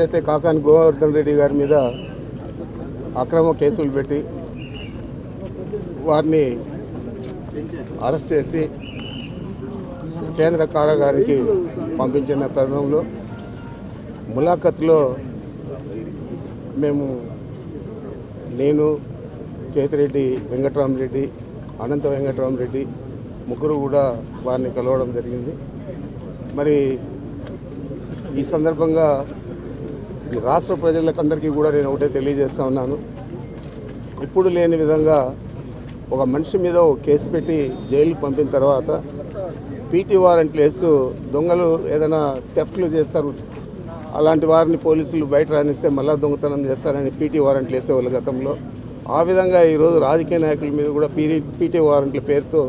ఏదైతే కాకాని గోవర్ధన్ రెడ్డి గారి మీద అక్రమ కేసులు పెట్టి వారిని అరెస్ట్ చేసి కేంద్ర కారాగారికి పంపించిన తరుణంలో ములాఖత్లో మేము నేను కేతిరెడ్డి వెంకటరామరెడ్డి అనంత వెంకటరామరెడ్డి ముగ్గురు కూడా వారిని కలవడం జరిగింది. మరి ఈ సందర్భంగా ఈ రాష్ట్ర ప్రజలకందరికీ కూడా నేను ఒకటే తెలియజేస్తా ఉన్నాను. ఇప్పుడు లేని విధంగా ఒక మనిషి మీద ఒక కేసు పెట్టి జైలుకి పంపిన తర్వాత పీటీ వారెంట్లు వేస్తూ దొంగలు ఏదైనా థెఫ్ట్లు చేస్తారు. అలాంటి వారిని పోలీసులు బయట రానిస్తే మళ్ళా దొంగతనం చేస్తారని పీటీ వారెంట్లు వేసేవాళ్ళు గతంలో. ఆ విధంగా ఈరోజు రాజకీయ నాయకుల మీద కూడా పీటీ పీటీ వారెంట్ల పేరుతో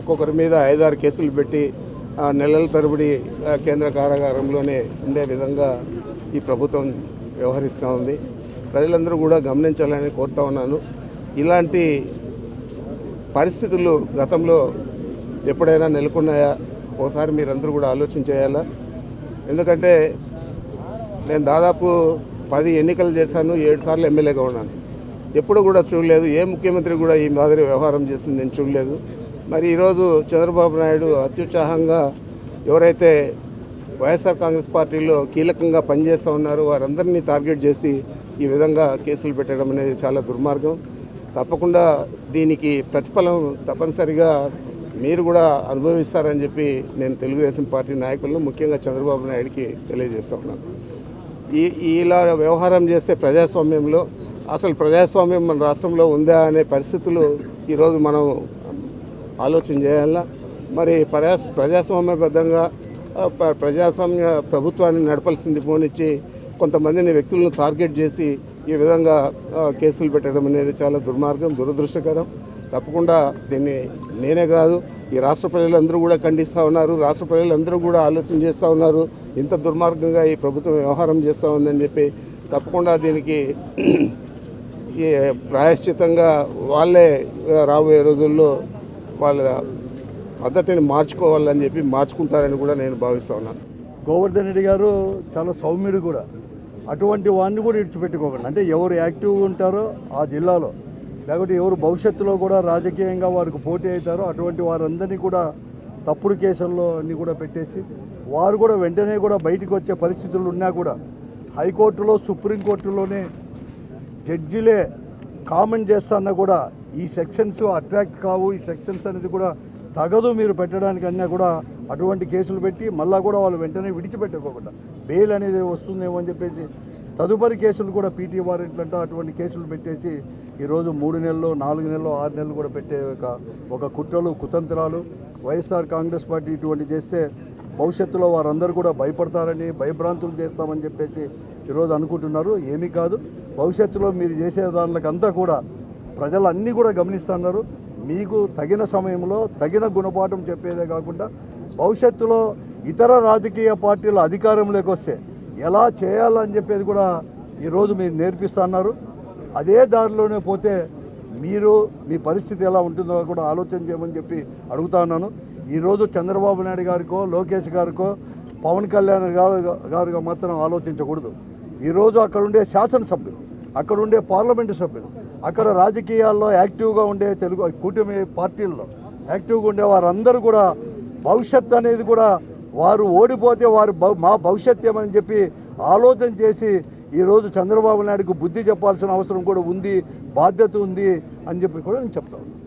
ఒక్కొక్కరి మీద ఐదారు కేసులు పెట్టి నెలల తరబడి కేంద్ర కారాగారంలోనే ఉండే విధంగా ఈ ప్రభుత్వం వ్యవహరిస్తూ ఉంది. ప్రజలందరూ కూడా గమనించాలని కోరుతా ఉన్నాను. ఇలాంటి పరిస్థితులు గతంలో ఎప్పుడైనా నెలకొన్నాయా? ఒకసారి మీరందరూ కూడా ఆలోచన చేయాలా? ఎందుకంటే నేను దాదాపు పది ఎన్నికలు చేశాను ఏడు సార్లు ఎమ్మెల్యేగా ఉన్నాను. ఎప్పుడు కూడా చూడలేదు. ఏ ముఖ్యమంత్రి కూడా ఈ మాదిరి వ్యవహారం చేసింది నేను చూడలేదు. మరి ఈరోజు చంద్రబాబు నాయుడు అత్యుత్సాహంగా ఎవరైతే వైఎస్ఆర్ కాంగ్రెస్ పార్టీలో కీలకంగా పనిచేస్తూ ఉన్నారు. వారందరినీ టార్గెట్ చేసి ఈ విధంగా కేసులు పెట్టడం అనేది చాలా దుర్మార్గం. తప్పకుండా దీనికి ప్రతిఫలం తప్పనిసరిగా మీరు కూడా అనుభవిస్తారని చెప్పి నేను తెలుగుదేశం పార్టీ నాయకులను ముఖ్యంగా చంద్రబాబు నాయుడికి తెలియజేస్తూ ఉన్నాను. ఈ ఇలా వ్యవహారం చేస్తే ప్రజాస్వామ్యంలో అసలు ప్రజాస్వామ్యం మన రాష్ట్రంలో ఉందా అనే పరిస్థితులు ఈరోజు మనం ఆలోచన చేయాలా? మరి ప్రజా ప్రజాస్వామ్యబద్ధంగా ప్రజాస్వామ్య ప్రభుత్వాన్ని నడపాల్సింది పోనిచ్చి కొంతమందిని వ్యక్తులను టార్గెట్ చేసి ఈ విధంగా కేసులు పెట్టడం అనేది చాలా దుర్మార్గం దురదృష్టకరం. తప్పకుండా దీన్ని నేనే కాదు ఈ రాష్ట్ర ప్రజలందరూ కూడా ఖండిస్తూ ఉన్నారు రాష్ట్ర ప్రజలందరూ కూడా ఆలోచన చేస్తూ ఉన్నారు ఇంత దుర్మార్గంగా ఈ ప్రభుత్వం వ్యవహారం చేస్తూ ఉందని చెప్పి తప్పకుండా దీనికి ఈ ప్రాయశ్చితంగా వాళ్ళే రాబోయే రోజుల్లో వాళ్ళ పద్ధతిని మార్చుకోవాలని చెప్పి మార్చుకుంటారని కూడా నేను భావిస్తూ ఉన్నాను. గోవర్ధన్ రెడ్డి గారు చాలా సౌమ్యుడు కూడా. అటువంటి వాడిని కూడా ఇడిచిపెట్టుకోకండి అంటే ఎవరు యాక్టివ్గా ఉంటారో ఆ జిల్లాలో లేకపోతే ఎవరు భవిష్యత్తులో కూడా రాజకీయంగా వారికి పోటీ అవుతారో అటువంటి వారందరినీ కూడా తప్పుడు కేసుల్లో అన్ని కూడా పెట్టేసి వారు కూడా వెంటనే కూడా బయటికి వచ్చే పరిస్థితులు ఉన్నా కూడా హైకోర్టులో సుప్రీంకోర్టులోనే జడ్జిలే కామెంట్ చేస్తున్నా కూడా ఈ సెక్షన్స్ అట్రాక్ట్ కావు ఈ సెక్షన్స్ అనేది కూడా తగదు మీరు పెట్టడానికి అన్నా కూడా అటువంటి కేసులు పెట్టి మళ్ళా కూడా వాళ్ళు వెంటనే విడిచిపెట్టుకోకుండా బెయిల్ అనేది వస్తుందేమో అని చెప్పేసి తదుపరి కేసులు కూడా పీటీ వారెంట్లు అంటూ అటువంటి కేసులు పెట్టేసి ఈరోజు మూడు నెలలు నాలుగు నెలలు ఆరు నెలలు కూడా పెట్టే ఒక ఒక కుట్రలు కుతంత్రాలు వైఎస్ఆర్ కాంగ్రెస్ పార్టీ ఇటువంటి చేస్తే భవిష్యత్తులో వారందరూ కూడా భయపడతారని భయభ్రాంతులు చేస్తామని చెప్పేసి ఈరోజు అనుకుంటున్నారు. ఏమీ కాదు. భవిష్యత్తులో మీరు చేసే దానికంతా కూడా ప్రజలు అన్నీ కూడా గమనిస్తున్నారు మీకు తగిన సమయంలో తగిన గుణపాఠం చెప్పేదే కాకుండా భవిష్యత్తులో ఇతర రాజకీయ పార్టీల అధికారంలోకి వస్తే ఎలా చేయాలని చెప్పేది కూడా ఈరోజు మీరు నేర్పిస్తున్నారు అదే దారిలోనే పోతే మీరు మీ పరిస్థితి ఎలా ఉంటుందో కూడా ఆలోచన చేయమని చెప్పి అడుగుతా ఉన్నాను. ఈరోజు చంద్రబాబు నాయుడు గారికో లోకేష్ గారికో పవన్ కళ్యాణ్ గారు గారుగా మాత్రం ఆలోచించకూడదు. ఈరోజు అక్కడ ఉండే శాసనసభ్యులు అక్కడ ఉండే పార్లమెంటు సభ్యులు అక్కడ రాజకీయాల్లో యాక్టివ్గా ఉండే తెలుగు కూటమి పార్టీల్లో యాక్టివ్గా ఉండే వారందరూ కూడా భవిష్యత్ అనేది కూడా వారు ఓడిపోతే వారు మా భవిష్యత్ ఏమని చెప్పి ఆలోచన చేసి ఈరోజు చంద్రబాబు నాయుడుకు బుద్ధి చెప్పాల్సిన అవసరం కూడా ఉంది బాధ్యత ఉంది అని చెప్పి కూడా నేను చెప్తా ఉన్నాను